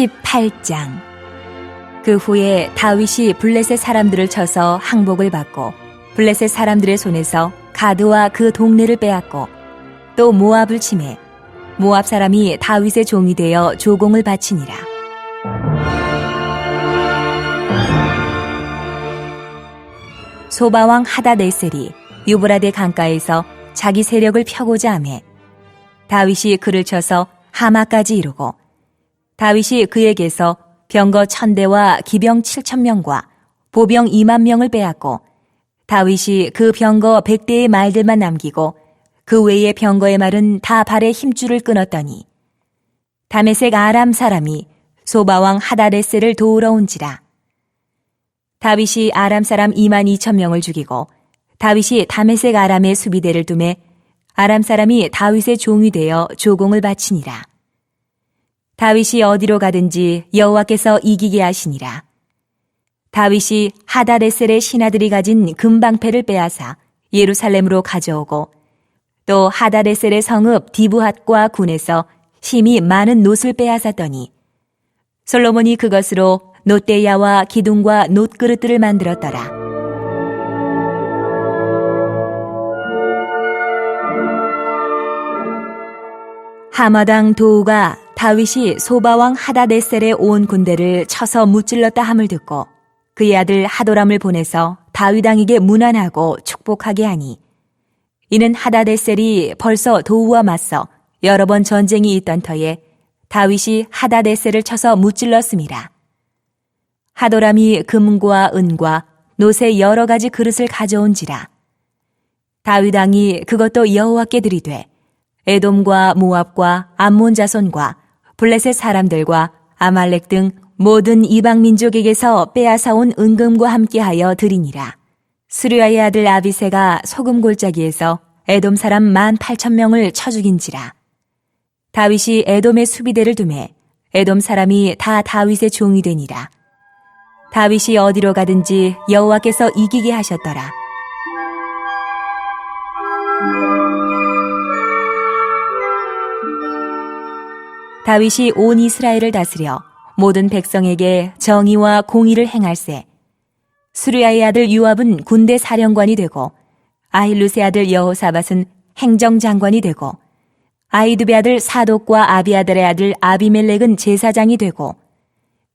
18장. 그 후에 다윗이 블레셋 사람들을 쳐서 항복을 받고 블레셋 사람들의 손에서 가드와 그 동네를 빼앗고 또 모압을 침해 모압 사람이 다윗의 종이 되어 조공을 바치니라. 소바왕 하다네셀이 유브라데 강가에서 자기 세력을 펴고자 하매 다윗이 그를 쳐서 하마까지 이루고 다윗이 그에게서 병거 천대와 기병 칠천 명과 보병 이만 명을 빼앗고 다윗이 그 병거 백대의 말들만 남기고 그 외의 병거의 말은 다 발에 힘줄을 끊었더니 다메색 아람 사람이 소바왕 하다레스를 도우러 온지라 다윗이 아람 사람 2만 2천 명을 죽이고 다윗이 다메색 아람의 수비대를 두매 아람 사람이 다윗의 종이 되어 조공을 바치니라. 다윗이 어디로 가든지 여호와께서 이기게 하시니라. 다윗이 하다레셀의 신하들이 가진 금방패를 빼앗아 예루살렘으로 가져오고 또 하다레셀의 성읍 디브핫과 군에서 심히 많은 놋을 빼앗았더니 솔로몬이 그것으로 놋대야와 기둥과 놋그릇들을 만들었더라. 하마당 도우가 다윗이 소바왕 하다네셀의 온 군대를 쳐서 무찔렀다 함을 듣고 그의 아들 하도람을 보내서 다윗왕에게 문안하고 축복하게 하니 이는 하다데셀이 벌써 도우와 맞서 여러 번 전쟁이 있던 터에 다윗이 하다데셀을 쳐서 무찔렀습니다. 하도람이 금과 은과 노새 여러 가지 그릇을 가져온지라 다윗왕이 그것도 여호와께 드리되 에돔과 모압과 암몬 자손과 블레셋 사람들과 아말렉 등 모든 이방 민족에게서 빼앗아온 은금과 함께하여 드리니라. 수르야의 아들 아비세가 소금 골짜기에서 에돔 사람 만 팔천 명을 쳐 죽인지라. 다윗이 에돔의 수비대를 두매 에돔 사람이 다 다윗의 종이 되니라. 다윗이 어디로 가든지 여호와께서 이기게 하셨더라. 다윗이 온 이스라엘을 다스려 모든 백성에게 정의와 공의를 행할세. 수르야의 아들 유압은 군대 사령관이 되고 아힐루세 아들 여호사밧은 행정장관이 되고 아이두베 아들 사독과 아비아들의 아들 아비멜렉은 제사장이 되고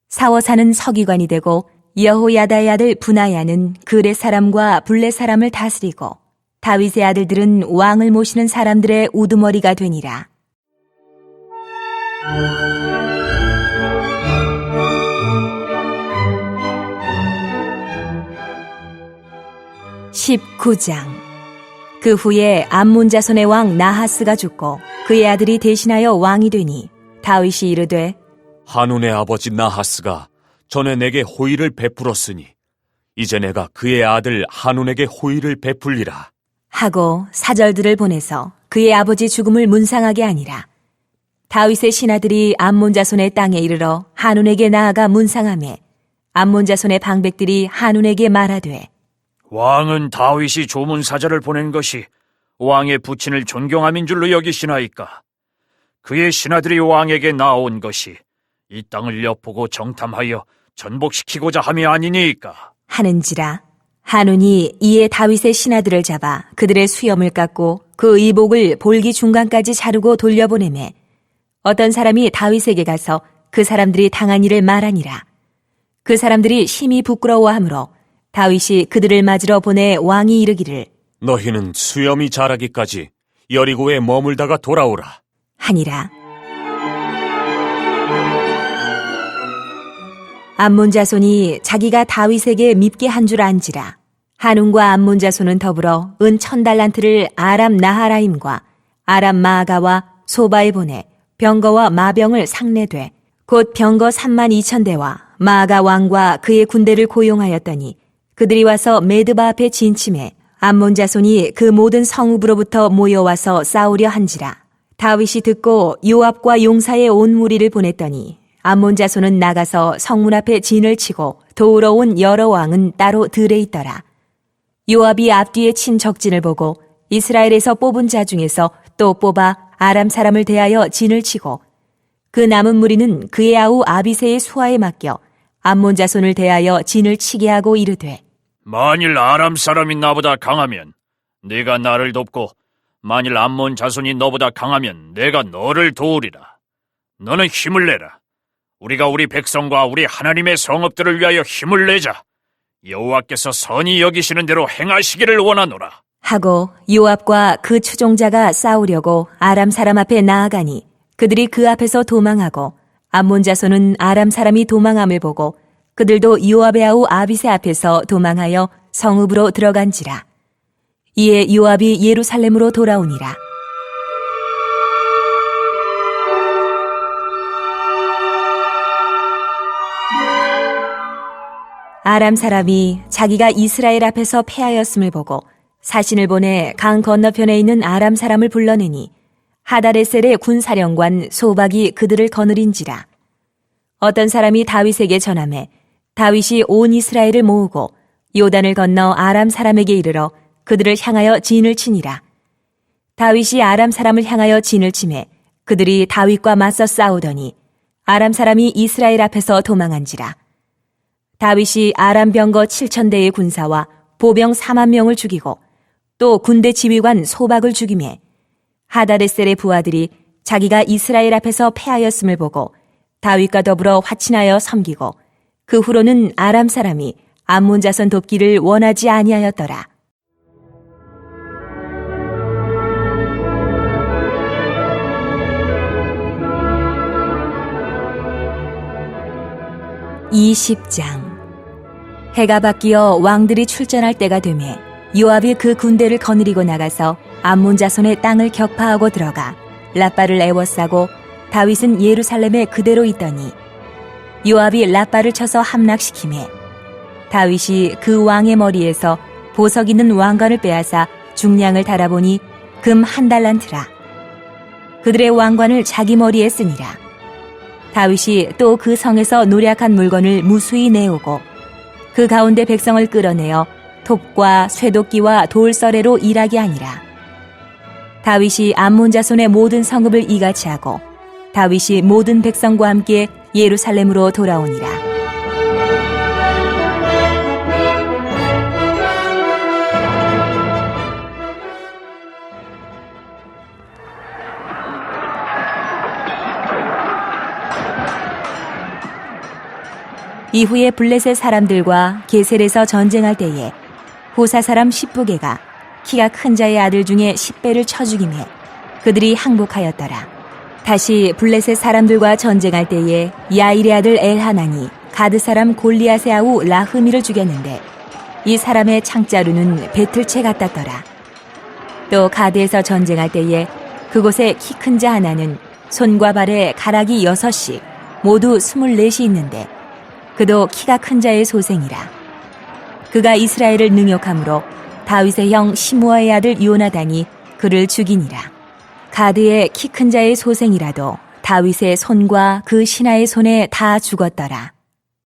사워사는 서기관이 되고 여호야다의 아들 분하야는 그레 사람과 블레 사람을 다스리고 다윗의 아들들은 왕을 모시는 사람들의 우두머리가 되니라. 19장 그 후에 암몬 자손의 왕 나하스가 죽고 그의 아들이 대신하여 왕이 되니 다윗이 이르되 한운의 아버지 나하스가 전에 내게 호의를 베풀었으니 이제 내가 그의 아들 한운에게 호의를 베풀리라. 하고 사절들을 보내서 그의 아버지 죽음을 문상하게 하니라. 다윗의 신하들이 암몬 자손의 땅에 이르러 한운에게 나아가 문상함에 암몬 자손의 방백들이 한운에게 말하되 왕은 다윗이 조문 사절을 보낸 것이 왕의 부친을 존경함인 줄로 여기시나이까? 그의 신하들이 왕에게 나온 것이 이 땅을 엿보고 정탐하여 전복시키고자 함이 아니니까. 하는지라 한운이 이에 다윗의 신하들을 잡아 그들의 수염을 깎고 그 의복을 볼기 중간까지 자르고 돌려보내매 어떤 사람이 다윗에게 가서 그 사람들이 당한 일을 말하니라 그 사람들이 심히 부끄러워하므로 다윗이 그들을 맞으러 보내 왕이 이르기를 너희는 수염이 자라기까지 여리고에 머물다가 돌아오라. 하니라. 암몬 자손이 자기가 다윗에게 밉게 한 줄 안지라. 한운과 암몬 자손은 더불어 은 천 달란트를 아람 나하라임과 아람 마아가와 소바에 보내 병거와 마병을 상례돼 곧 병거 3만 2천 대와 마아가 왕과 그의 군대를 고용하였더니 그들이 와서 메드바 앞에 진침해 암몬 자손이 그 모든 성읍으로부터 모여와서 싸우려 한지라. 다윗이 듣고 요압과 용사의 온 무리를 보냈더니 암몬 자손은 나가서 성문 앞에 진을 치고 도우러 온 여러 왕은 따로 들에 있더라. 요압이 앞뒤에 친 적진을 보고 이스라엘에서 뽑은 자 중에서 또 뽑아 아람 사람을 대하여 진을 치고 그 남은 무리는 그의 아우 아비세의 수하에 맡겨 암몬 자손을 대하여 진을 치게 하고 이르되 만일 아람 사람이 나보다 강하면 네가 나를 돕고 만일 암몬 자손이 너보다 강하면 내가 너를 도우리라. 너는 힘을 내라. 우리가 우리 백성과 우리 하나님의 성읍들을 위하여 힘을 내자. 여호와께서 선히 여기시는 대로 행하시기를 원하노라. 하고 요압과 그 추종자가 싸우려고 아람 사람 앞에 나아가니 그들이 그 앞에서 도망하고 암몬 자손은 아람 사람이 도망함을 보고 그들도 요압의 아우 아비세 앞에서 도망하여 성읍으로 들어간지라. 이에 요압이 예루살렘으로 돌아오니라. 아람 사람이 자기가 이스라엘 앞에서 패하였음을 보고 사신을 보내 강 건너편에 있는 아람 사람을 불러내니 하다레셀의 군사령관 소박이 그들을 거느린지라. 어떤 사람이 다윗에게 전함해 다윗이 온 이스라엘을 모으고 요단을 건너 아람 사람에게 이르러 그들을 향하여 진을 치니라. 다윗이 아람 사람을 향하여 진을 치매 그들이 다윗과 맞서 싸우더니 아람 사람이 이스라엘 앞에서 도망한지라. 다윗이 아람 병거 7천 대의 군사와 보병 4만 명을 죽이고 또 군대 지휘관 소박을 죽이매 하다레셀의 부하들이 자기가 이스라엘 앞에서 패하였음을 보고 다윗과 더불어 화친하여 섬기고 그 후로는 아람 사람이 암몬 자손 돕기를 원하지 아니하였더라. (20장) 해가 바뀌어 왕들이 출전할 때가 되매 요압이 그 군대를 거느리고 나가서 암몬 자손의 땅을 격파하고 들어가 라빠를 애워싸고 다윗은 예루살렘에 그대로 있더니 요압이 라빠를 쳐서 함락시키매 다윗이 그 왕의 머리에서 보석 있는 왕관을 빼앗아 중량을 달아보니 금 한 달란트라. 그들의 왕관을 자기 머리에 쓰니라. 다윗이 또 그 성에서 노략한 물건을 무수히 내오고 그 가운데 백성을 끌어내어 톱과 쇠도끼와 돌서래로 일하게 하니라. 다윗이 암몬 자손의 모든 성읍을 이같이 하고 다윗이 모든 백성과 함께 예루살렘으로 돌아오니라. 이후에 블레셋 사람들과 게셀에서 전쟁할 때에 호사 사람 십부게가 키가 큰 자의 아들 중에 10배를 쳐 죽이며 그들이 항복하였더라. 다시 블레셋 사람들과 전쟁할 때에 야일의 아들 엘하나니 가드 사람 골리앗의 아우 라흐미를 죽였는데 이 사람의 창자루는 배틀채 같았더라. 또 가드에서 전쟁할 때에 그곳에 키 큰 자 하나는 손과 발에 가락이 여섯씩 모두 스물넷이 있는데 그도 키가 큰 자의 소생이라. 그가 이스라엘을 능욕함으로 다윗의 형 시므아의 아들 요나단이 그를 죽이니라. 가드의 키 큰 자의 소생이라도 다윗의 손과 그 신하의 손에 다 죽었더라.